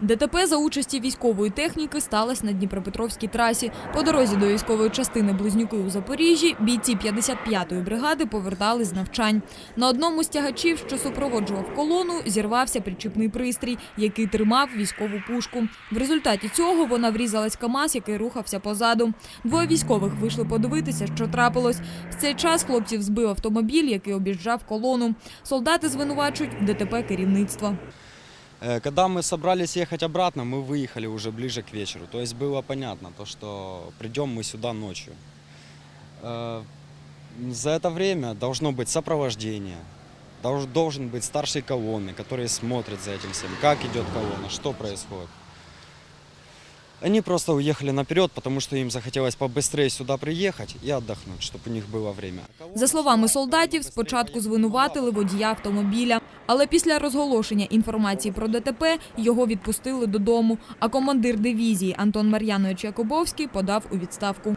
ДТП за участі військової техніки сталося на Дніпропетровській трасі. По дорозі до військової частини Близнюки у Запоріжжі бійці 55-ї бригади повертались з навчань. На одному з тягачів, що супроводжував колону, зірвався причіпний пристрій, який тримав військову пушку. В результаті цього вона врізалась КАМАЗ, який рухався позаду. Двоє військових вийшли подивитися, що трапилось. В цей час хлопців збив автомобіль, який об'їжджав колону. Солдати звинувачують ДТП керівництво. Э, Когда мы собрались ехать обратно, мы выехали уже ближе к вечеру. То есть было понятно, то, что придем мы сюда ночью. Э, За это время должно быть сопровождение, долж- должен быть старший колонны, который смотрит за этим всем, как идет колонна, что происходит. Они просто уехали наперед, потому что им захотелось побыстрее сюда приехать и отдохнуть, чтобы у них было время. За словами солдатів, спочатку звинуватили водія автомобіля, але після розголошення інформації про ДТП його відпустили додому. А командир дивізії Антон Мар'янович Якубовський подав у відставку.